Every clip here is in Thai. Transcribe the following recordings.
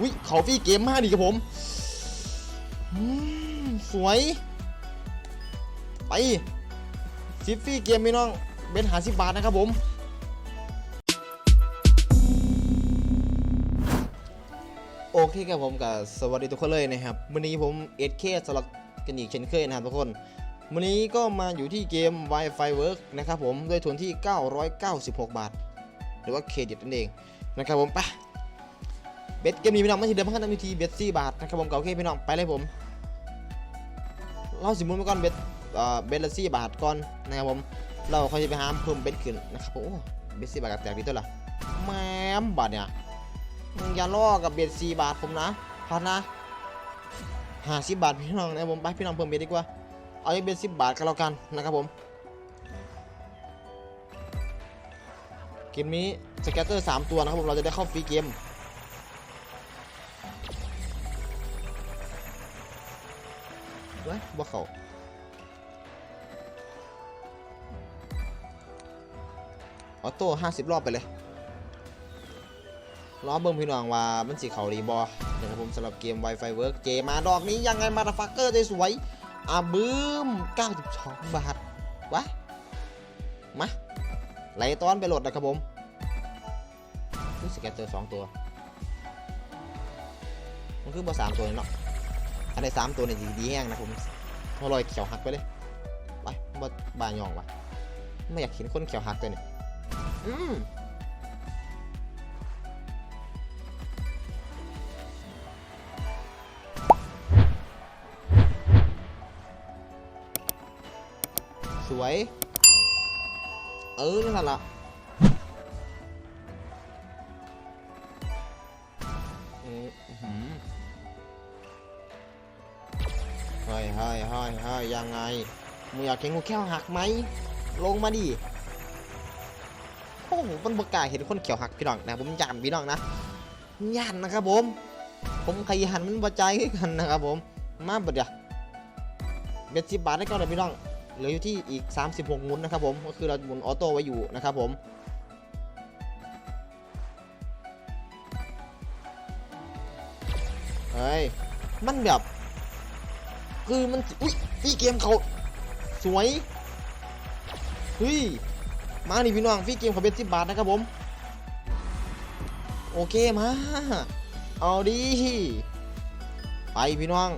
อุ้ยเขาฟรีเกมมากดิครับผมสวย ไปซิฟฟรีเกมพี่น้องเบนหาสิบบาทนะครับผมโอเคครับผมกับสวัสดีทุกคนเลยนะครับวันนี้ผมเอสเคสลับกันอีกเช่นเคยนะครับทุกคนวันนี้ก็มาอยู่ที่เกม Wi-Fi Work นะครับผมด้วยทุนที่ 996 บาท หรือว่าเครดิตนั่นเองนะครับผมไป เบ็ดเกมนี้พี่น้องไม่ใช่เดิมพันกันวิธีเบ็ดสี่บาทนะครับผมเกับโอเคพี่น้องไปเลยผมเราสิมุนไปก่อนเบ็ดเอ่อเบ็ดละสี่บาทก่อนนะครับผมเราค่อยจะไปหาเพิ่มเบ็ดขึ้นนะครับผมโอ้เบ็ดสี่บาทกับแตกดีตัวละแหม่บาทเนี่ยมึงอย่าล่อกับเบ็ดสี่บาทผมนะพอดนะห้าสิบบาทพี่น้องนะผมไปพี่น้องเพิ่มเบ็ดดีกว่าเอาเบ็ดสิบบาทก็แล้วกันนะครับผมเกมนี้สแกตเตอร์สามตัวนะครับผมเราจะได้เข้าฟรีเกม ว้บ่เขาออโต้ห้าสิบรอบไปเลยรอเบิ่งพี่น้องว่ามันสิเขาดีบอนะครับผมสำหรับเกม Wi-Fi Work เจมาดอกนี้ยังไงมาตาฟักเกอร์ได้สวยอะบึ้ม 92 บาทวะมาไหลต้อนไปโหลดนะครับผมนี่สแกตเจอสองตัว มันคือบอสามตัวเนาะ อันใดสามตัวเนี่ยดีแห้งนะผมเอาลอยเขียวหักไปเลยไปบอบานยองวะไม่อยากเห็นคนเขียวหักตัวเนี่ยอืมสวย เออนั่นละอืมอื้อหือ เฮ้ยเฮ้ยเฮ้ยเฮ้ยยังไงมึงอยากเห็นกูแค่หักไหม ลงมาดิ โอ้โหมันบกล้าเห็นคนเขียวหักพี่น้องนะ ผมย่านพี่น้องนะย่านนะครับผม ผมขยันมันบาใจกันนะครับผม มาบดเดี๋ยวเบ็ดสิบบาทได้ก่อนเลยพี่น้อง เหลืออยู่ที่อีก 36หมุนนะครับผม ก็คือเราหมุนออโต้ไว้อยู่นะครับผมเฮ้ย มันแบบ คือมันอุ้ยฟรีเกมเขาสวยเฮ้ยมานี่พี่น้องฟรีเกมเขาเป็นสิบบาทนะครับผมโอเคมาเอาดีไปพี่น้อง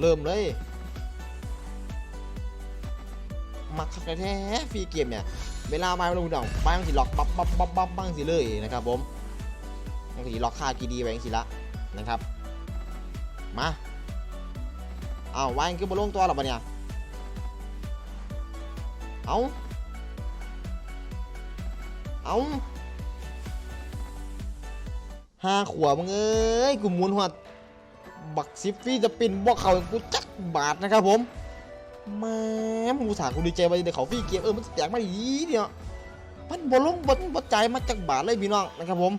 เริ่มเลยมักคักแท้ๆฟรีเกมเนี่ยเวลามาลงดองไปมันสิล็อกปั๊บปั๊บปั๊บปั๊บบ้างสิเลยนะครับผมมันสิล็อกค่ากีดีไว้จังสิละนะครับ มา เอาวางคือบอลลงตัวหรอปะเนี่ย เอาเอาห้าขวบมึงเอ้ยกูหมุนหัวบักซิฟฟี่จะปินบอกเขากูจักบาทนะครับผมแม่มูสากูดีใจว่าเดี๋ยวเขาฟรีเกมเออมันแตกมาดีเนี่ยมันบอลลงบอลบอลใจมาจากบาทเลยพี่น้องนะครับผม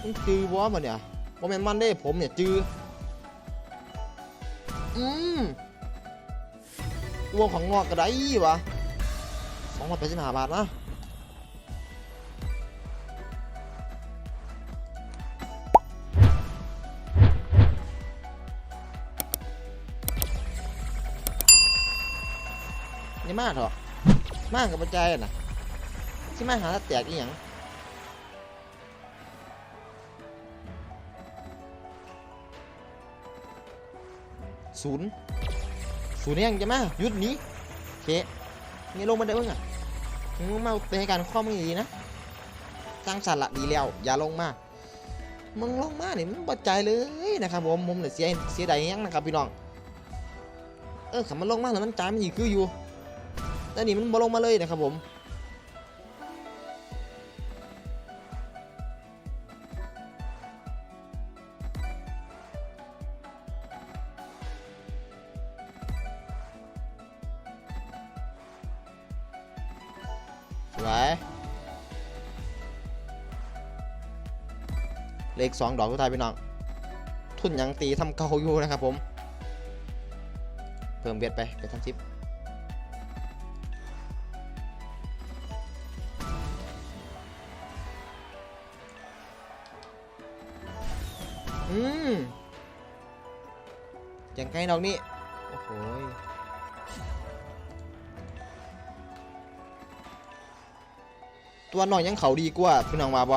มันจือวะมันเนี่ย โมเมนมันได้ผมเนี่ยจืออืมตัวของงอกกระไดวะสองร้อยแปดสิบห้าบาทนะนี่มากเถอมากกับปัจจัยน่ะที่มาหาแล้วแตกอีหยัง ศูนย์ศูนย์ยังจะมายุดนี้เคนี่ลงมาได้เพิ่งอะมึงมาเตะการข้อมึงดีนะสร้างสรรค์ละดีแล้ว อย่าลงมามึงลงมาเนี่ยมันบาดใจเลยนะครับผมมุมเนี่ยเสียเสียดายยังนะครับพี่น้องเออขับมันลงมาแล้วมันจ่ายมันอยู่คืออยู่แต่นี่มันบ่ลงมาเลยนะครับผม เลขสองดอกทุกทายพี่น้อง ทุนยังตีทำเกาอยู่นะครับผม เพิ่มเบียดไปเดี๋ทำซิปอืมยังไงดอกนี้ โอ้โหตัวหน่อยยังเขาดีกว่าพี่น้องมาบ่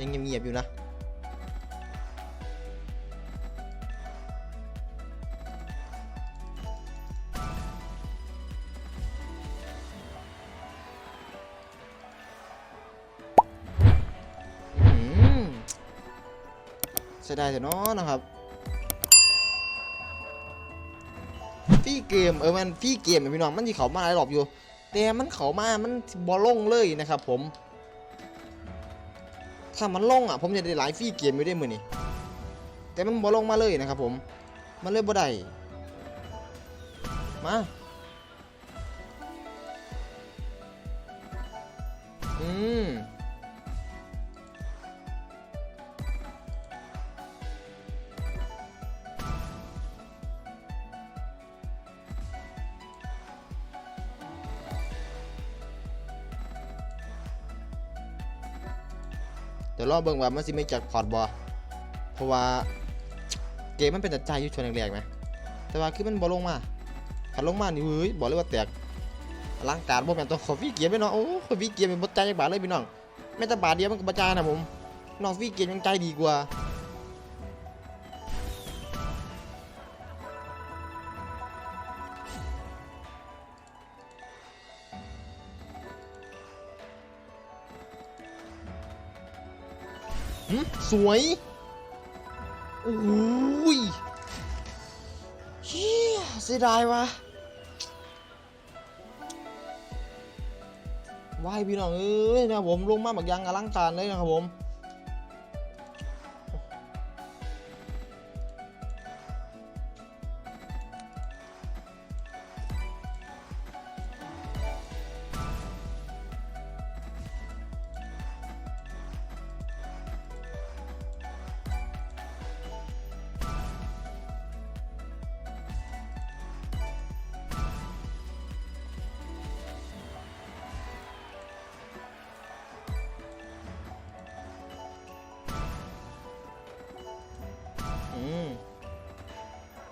ยังเงียบๆอยู่นะอืมเสียดายแต่น้อนะครับฟรีเกมเออมันฟรีเกมอะพี่น้องมันที่เขามาหลายรอบอยู่ แต่มันเขามามันบอลลงเลยนะครับผม ถ้ามันลงอะผมจะได้หลายฟรีเกมอยู่ได้มือนี่แต่มันบอลงมาเลยนะครับผมมันเลยบ่ได้มาอืม เดี๋ยวรอเบิ่งว่ามันสิไม่จัดพอร์ตบอเพราะว่าเกมมันเป็นตัดใจอยู่ช่วงแรกๆไหมแต่ว่าคือมันบอลงมาขันลงมานี่เฮ้ยบอกเลยว่าแตกร่างการบ่แม่นต้องขอฟีเกมไปเนาะโอ้ขอฟีเกียร์เป็นบดใจยจักบาทเลยพี่น้องแม้แต่บาทเดียวมันก็บ่จ่านะผมน้องฟีเกียร์ยังใจดีกว่า สวยโอ้ยเฮียเสียดายวะวายพี่น้องเอ้ยนะผมลงมาแบบยังอลังการเลยนะครับผม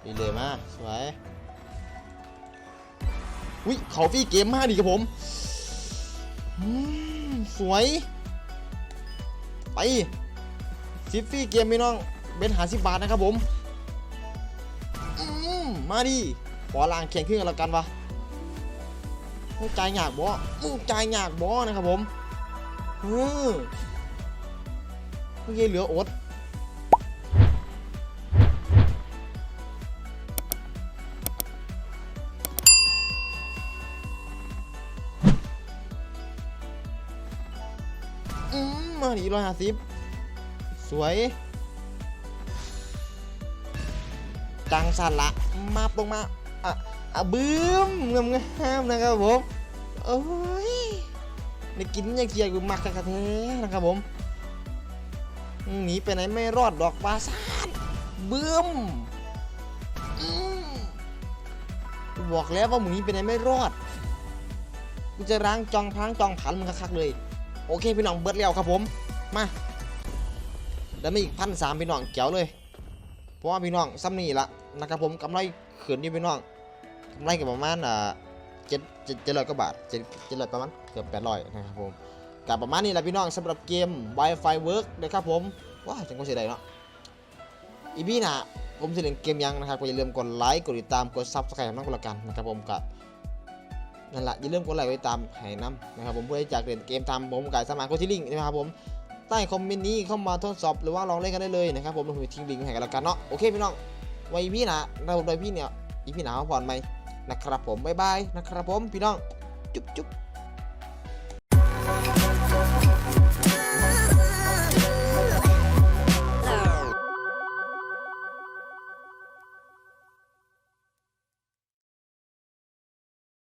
ดีเลยมาสวยวิเขาฟรีเกมมากดีครับผมสวย ไปฟิฟฟี่เกมพี่น้องเบนหาสิบบาทนะครับผมอมมาดิขอลางแข่งขึ้นกันแล้วกันวะมึงจ่ายหยากบ่มึงจ่ายหยากบ่นะครับผมเออเมื่อกี้เหลืออด มมาดิร้อยห้าสิบสวยจังสันละมาลงมาอะอะบึ้มงามงามๆนะครับผมโอ้ยได้กินยังเกียร์กูมักกะกะเทนะครับผมหนีไปไหนไม่รอดดอกปลาซานบึ้มอืมกูบอกแล้วว่ามึงนีไปไหนไม่รอดกูจะล้างจองพังจองผันมึงคักๆเลย โอเคพี่น้องเบิดแล้วครับผมมาแล้วมีอีกพันสามพี่น้องเกี่ยวเลย เพราะว่าพี่น้องซ้ำนี่ละนะครับผมกำไรเขือนนี่พี่น้องกำไรกับประมาณอ่าเจ็ดเจ็ดเจ็ดร้อยกว่าบาทเจ็ดเจ็ดร้อยประมาณเกือบแปดร้อยนะครับผมกับประมาณนี้แหละพี่น้องสำหรับเกม Wi-Fi Work นะครับผมว้าจังก็เสียดายเนาะอีพีหน่ะผมจะเล่นเกมยังนะครับก็อย่าลืมกดไลค์กดติดตามกดซับสไครต์น้องกันละกันนะครับผมกับ นั่นแหละอย่าลืมกดไลค์ไว้ตามให้น้ำนะครับผมเพื่อที่จะเล่นเกมตามผมกายสมัครกดที่ลิงนะครับผมใต้คอมเมนต์นี้เข้ามาทดสอบหรือว่าลองเล่นกันได้เลยนะครับผมผมจะทิ้งลิงก์ให้กันแล้วกันเนาะโอเคพี่น้องไว้พี่นะเราโดยพี่เนี่ยอีพี่หนาวผ่อนไหมนะครับผมบ๊ายบายนะครับผมพี่น้องจุ๊บจุ๊บ